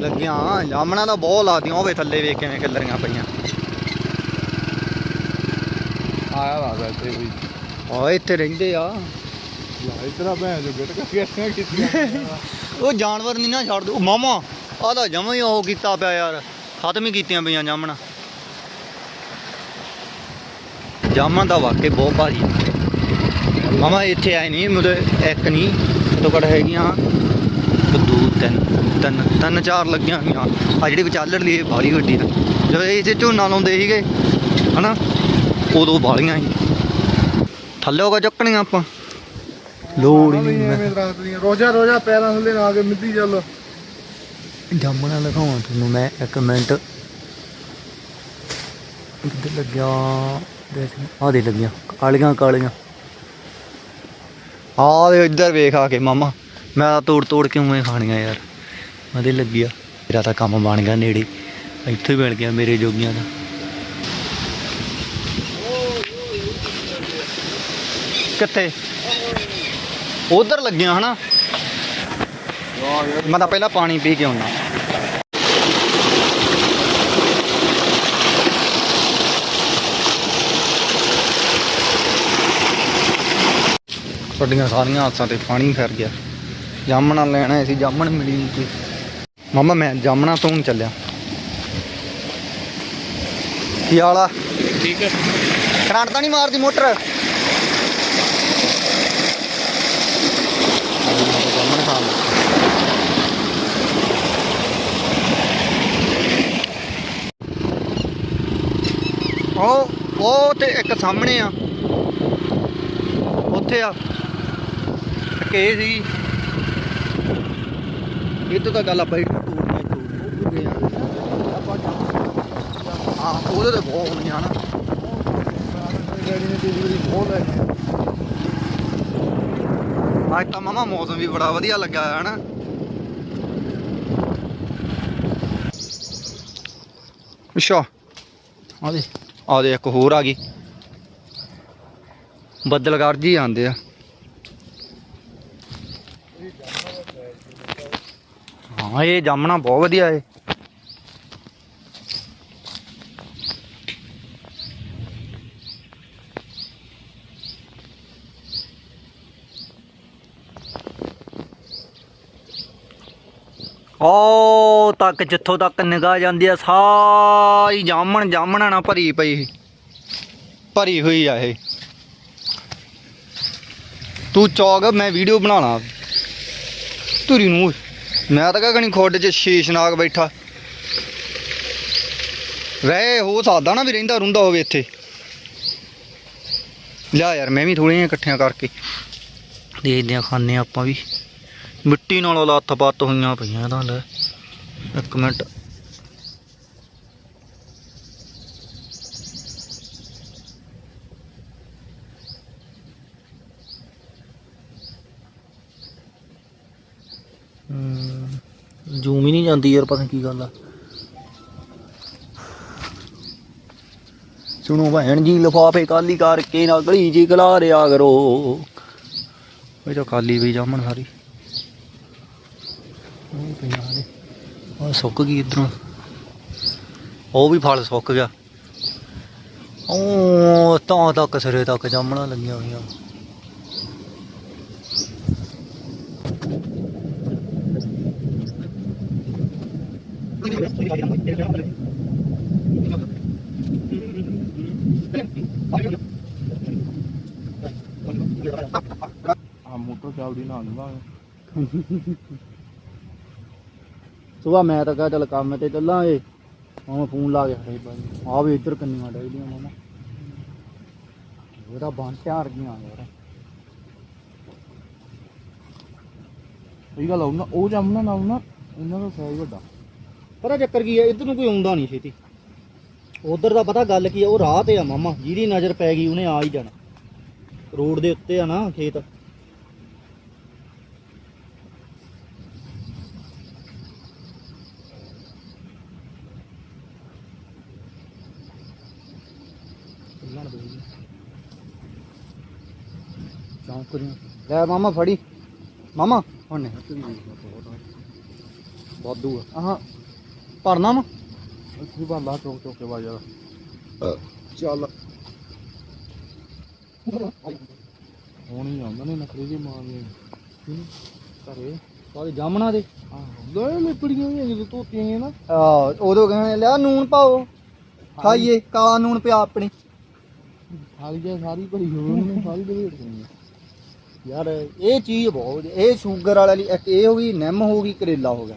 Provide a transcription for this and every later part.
ਲੱਗੀਆਂ। ਜਾਮਣਾ ਤਾਂ ਬਹੁਤ ਲਾਦੀਆਂ ਉਹ ਵੇ ਥੱਲੇ ਵੇਖ ਕਿਵੇਂ ਖਿਲਰੀਆਂ ਪਈਆਂ। ਆਇਆ ਵਾ ਇੱਥੇ ਕੋਈ। ਓਏ ਇੱਥੇ ਰਹਿੰਦੇ ਆ। ਇਤਨਾ ਭੈਣ ਜੋ ਗਿਟ ਕਰਕੇ ਕੀਤੀਆਂ ਉਹ ਜਾਨਵਰ ਨਹੀਂ ਨਾ ਛੱਡਦੇ ਉਹ ਮਾਮਾ ਆਹ ਤਾਂ ਜਮਾਂ ਹੀ ਉਹ ਕੀਤਾ ਪਿਆ ਯਾਰ। ਖਤਮ ਹੀ ਕੀਤੀਆਂ ਪਈਆਂ ਜਾਮਣਾ। ਜਾਮਣ ਦਾ ਵਾਕਈ ਬਹੁਤ ਭਾਰੀ ਆ। ਮਾਮਾ ਇੱਥੇ ਆਏ ਨਹੀਂ ਮੁਰੇ ਇੱਕ ਨਹੀਂ ਘੱਟ ਹੈਗੀਆਂ ਇੱਕ, ਦੋ ਤਿੰਨ ਤਿੰਨ ਤਿੰਨ ਚਾਰ ਲੱਗੀਆਂ ਹੋਈਆਂ। ਆ ਜਿਹੜੀ ਵਿਚਾਲੜ ਲਈ ਇਹ ਬਾਲੀ ਵੱਡੀ ਆ ਜਦੋਂ ਇਹ ਇੱਥੇ ਝੋਨਾ ਲਾਉਂਦੇ ਸੀਗੇ ਹਨਾ ਉਦੋਂ ਬਾਲੀਆਂ ਸੀ। ਥੱਲੇ ਹੋ ਕੇ ਚੱਕਣੀਆਂ ਆਪਾਂ। ਲੋੜ ਹੀ ਨਹੀਂ ਮੈਂ। ਐਵੇਂ ਰਾਤ ਦੀਆਂ। ਰੋਜ਼ਾ ਰੋਜ਼ਾ ਪੈਰਾਂ ਥੱਲੇ ਨਾ ਕੇ ਮਿੱਦੀ ਚੱਲ। ਜਾਮਣਾ ਲਗਾਉਂ ਤੁਹਾਨੂੰ ਮੈਂ ਇੱਕ ਮਿੰਟ। ਕਿੱਧਰ ਲੱਗਿਆ? ਦੇਖ ਆ ਦੇ ਲੱਗੀਆਂ। ਕਾਲੀਆਂ ਕਾਲੀਆਂ। ਆ ਦੇ ਇੱਧਰ ਵੇਖ ਆ ਕੇ ਮਾਮਾ। ਮੈਂ ਤਾਂ ਤੋੜ ਤੋੜ ਕੇ ਉਵੇਂ ਖਾਣੀਆਂ ਯਾਰ। ਉਹਦੇ ਲੱਗਿਆ ਮੇਰਾ ਤਾਂ ਕੰਮ ਬਣ ਗਿਆ ਨੇੜੇ। ਇੱਥੇ ਹੀ ਮਿਲ ਗਿਆ ਮੇਰੇ ਜੋਗੀਆਂ ਦਾ। ਕਿੱਥੇ? ਉਧਰ ਲੱਗੀਆਂ ਹਨਾ। ਮੈਂ ਤਾਂ ਪਹਿਲਾਂ ਪਾਣੀ ਪੀ ਕੇ ਆਉਣਾ। ਤੁਹਾਡੀਆਂ ਸਾਰੀਆਂ ਆਸਾਂ ਤੇ ਪਾਣੀ ਫਿਰ ਗਿਆ। ਜਾਮਣਾ ਲੈਣਾ ਸੀ ਜਾਮਣ ਮਿਲੀ ਨਹੀਂ ਕੋਈ। ਮਮਾ ਮੈਂ ਜਾਮਣਾ ਤੋਂ ਚੱਲਿਆ। ਕੀ ਹਾਲ ਠੀਕ ਹੈ ਕਰੰਟ ਤਾਂ ਨਹੀਂ ਮਾਰਦੀ ਮੋਟਰ? ਉਹ ਉਹ ਤੇ ਇੱਕ ਸਾਹਮਣੇ ਆ। ਉੱਥੇ ਆ। ਇਹ ਸੀ। ਇਹ ਤੋਂ ਤਾਂ ਗੱਲ ਆਪਾਂ ਇੱਟ ਤੋੜਨੀ ਤੋੜਨੀ ਹਾਂ ਉਹਦੇ ਤੇ ਬਹੁਤ ਹੋਣੀਆਂ ਹਨਾ ਡੈਡੀ ਨੇ ਤੇਰੀ ਵਾਰੀ ਬਹੁਤ ਲੈ ਅੱਜ ਤਾਂ ਮਾਮਾ ਮੌਸਮ ਵੀ ਬੜਾ ਵਧੀਆ ਲੱਗਾ ਹੈ ਹਨਾ। ਅੱਛਾ ਆ। ਦੇ ਆ ਦੇ ਇੱਕ ਹੋਰ ਆ ਗਈ। ਬੱਦਲ ਗਰਜੀ ਆਂਦੇ ਆ। ਹਾਂ, ਇਹ ਜਾਮਣਾ ਬਹੁਤ ਵਧੀਆ ਏ। ਉਹ ਤੱਕ ਜਿੱਥੋਂ ਤੱਕ ਨਿਗਾਹ ਜਾਂਦੀ ਆ, ਸਾਰੀ ਜਾਮਣ ਜਾਮਣਾ ਨਾਲ ਭਰੀ ਪਈ ਭਰੀ ਹੋਈ ਆ ਇਹ। ਤੂੰ ਚੌਕ, ਮੈਂ ਵੀਡੀਓ ਬਣਾਣਾ ਧੁਰੀ ਨੂੰ। ਮੈਂ ਤਾਂ ਕਹਣੀ ਖੋਡ 'ਚ ਸ਼ੀਸ਼ਨਾਗ ਬੈਠਾ। ਰਹਿ ਹੋ ਸਕਦਾ ਨਾ ਵੀ ਰਹਿੰਦਾ ਰੁੰਦਾ ਹੋਵੇ ਇੱਥੇ। ਲਿਆ ਯਾਰ, ਮੈਂ ਵੀ ਥੋੜੀਆਂ ਇਕੱਠੀਆਂ ਕਰਕੇ ਦੇਖਦੇ ਆ ਖਾਣੇ ਆਪਾਂ ਵੀ। ਮਿੱਟੀ ਨਾਲੋਂ ਲੱਥ ਪੱਤ ਹੋਈਆਂ ਪਈਆਂ ਇਹਦਾ ਲੈ। ਇੱਕ ਮਿੰਟ। ਜੂਮ ਹੀ ਨਹੀਂ ਜਾਂਦੀ ਯਾਰ, ਪਤਾ ਕੀ ਗੱਲ ਆ। ਸੁਣੋ ਭੈਣ ਜੀ, ਲਫਾਫੇ ਕਾਲੀ ਕਰਕੇ ਨਾ ਗਲੀ ਜੀ ਗਲਾ ਰਿਆ ਕਰੋ। ਇਹ ਤਾਂ ਕਾਲੀ ਵੀ ਜਾਮਣ ਸਾਰੀ। ਉਹ ਪਈਆਂ ਨੇ ਉਹ ਸੁੱਕ ਗਈ ਇਧਰੋਂ। ਉਹ ਵੀ ਫਲ ਸੁੱਕ ਗਿਆ। ਉਹ ਤਾਂ ਤੱਕ ਸਿਰੇ ਤੱਕ ਜਾਮਣਾ ਲੱਗੀਆਂ ਹੋਈਆਂ। ਆ ਮੋਟਰ ਚੱਲਦੀ ਸੁਬਾ ਮੈਂ ਤਾਂ ਕਿਹਾ ਚੱਲ ਕੰਮ ਤੇ ਚੱਲਾਂਗੇ ਹੁਣ ਫੋਨ ਲਾ ਕੇ ਖੜੇ ਬਾਈ ਆ ਵੀ ਇੱਧਰ ਕੰਨੀਆਂ ਡੈਲੀਆਂ ਮਾਮਾ ਬੰਨ ਤਿਆਰ ਗਈਆਂ ਯਾਰ। ਸਹੀ ਗੱਲ ਆ ਉਹਨਾਂ ਉਹ ਜੰਮਣਾ ਨਾ ਉਹਨਾਂ ਉਹਨਾਂ ਦਾ ਸਾਈਜ਼ ਵੱਡਾ। ਪਤਾ ਚੱਕਰ ਕੀ ਹੈ ਇੱਧਰ ਨੂੰ ਕੋਈ ਆਉਂਦਾ ਨਹੀਂ ਛੇਤੀ। ਉਧਰ ਦਾ ਪਤਾ ਗੱਲ ਕੀ ਹੈ ਉਹ ਰਾਹ ਤੇ ਆ ਮਾਮਾ ਜਿਹਦੀ ਨਜ਼ਰ ਪੈ ਗਈ ਉਹਨੇ ਆ ਹੀ ਜਾਣਾ। ਰੋਡ ਦੇ ਉੱਤੇ ਆ ਨਾ ਖੇਤ। ਚੌਂਕ ਰਿਆ ਲੈ ਮਾਮਾ ਫੜੀ। ਮਾਮਾ ਹੁਣ ਨਹੀਂ। ਵਾਧੂ ਆ। ਆਹ। ਭਰਨਾ ਵਾ? ਇੱਥੇ ਬੰਦਾ ਚੌਕ ਚੌਕ ਕੇ ਬਾਜਾ ਚੱਲ। ਹੁਣ ਹੀ ਆਉਂਦਾ ਨੇ ਨਖਰੇ ਜੇ ਮਾਰਨੇ ਘਰੇ। ਸਾਰੇ ਜਾਮਣਾ ਦੇ। ਗਏ ਲਿਪੜੀਆਂ ਵੀ ਜਦੋਂ ਧੋਤੀਆਂ ਹੀ ਨਾ। ਆ ਉਦੋਂ ਕਹਿੰਦੇ ਲਿਆ ਨੂਣ ਪਾਓ। ਖਾਈਏ ਕਾਲਾ ਨੂਣ ਪਿਆ ਆਪਣੀ। ਖਾਲੀ ਜੇ ਸਾਰੀ ਭਰੀ ਹੋਈ ਉਹਨੇ ਸਾਰੀ ਡੇਢ ਕਰਨੀ ਯਾਰ ਇਹ ਚੀਜ਼ ਬਹੁਤ। ਇਹ ਸ਼ੂਗਰ ਲਈ ਇੱਕ ਇਹ ਹੋ ਗਈ ਨਿੰਮ ਹੋ ਗਈ ਕਰੇਲਾ ਹੋ ਗਿਆ।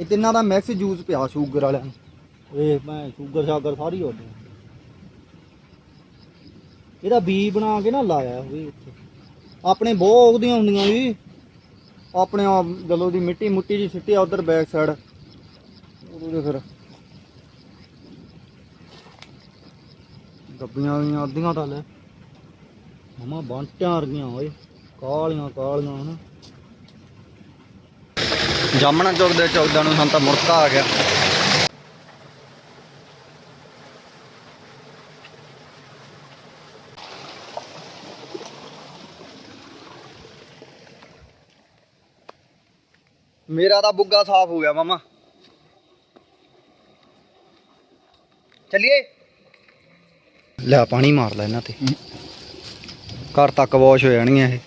ਇਹ ਤਿੰਨਾਂ ਦਾ ਮਿਕਸ ਜੂਸ ਪਿਆ ਸ਼ੂਗਰ ਵਾਲਿਆਂ ਨੂੰ। ਇਹ ਮੈਂ ਸ਼ੂਗਰ ਸ਼ਾਗਰ ਸਾਰੀ ਹੋ ਗਈ ਇਹਦਾ ਬੀ ਬਣਾ ਕੇ ਨਾ ਲਾਇਆ ਹੋਵੇ ਇੱਥੇ। ਆਪਣੇ ਬਹੁਤ ਉਹਦੀਆਂ ਹੁੰਦੀਆਂ ਵੀ ਆਪਣੇ ਆਪ ਜਦੋਂ ਦੀ ਮਿੱਟੀ ਮੁੱਟੀ ਜੀ ਸਿੱਟੀ ਆ ਉਧਰ ਬੈਕ ਸਾਈਡ ਉਹਦੇ ਫਿਰ ਗੱਬੀਆਂ ਗਈਆਂ ਅੱਧੀਆਂ ਤਾਂ ਲੈ। ਮਮਾ ਬੰਟਾਂ ਵਰਗੀਆਂ, ਓਏ। ਕਾਲੀਆਂ ਕਾਲੀਆਂ, ਹਨਾ। ਜਾਮਣਾ ਚੁਗਦੇ ਚੁਗਦਿਆਂ ਨੂੰ ਸਾਨੂੰ ਤਾਂ ਮੁੜਕਾ ਆ ਗਿਆ। ਮੇਰਾ ਤਾਂ ਬੁੱਗਾ ਸਾਫ਼ ਹੋ ਗਿਆ ਮਾਮਾ। ਚੱਲੀਏ। ਲੈ ਪਾਣੀ ਮਾਰ ਲੈ ਇਹਨਾਂ ਤੇ। ਘਰ ਤੱਕ ਵਾਸ਼ ਹੋ ਜਾਣਗੀਆਂ ਇਹ।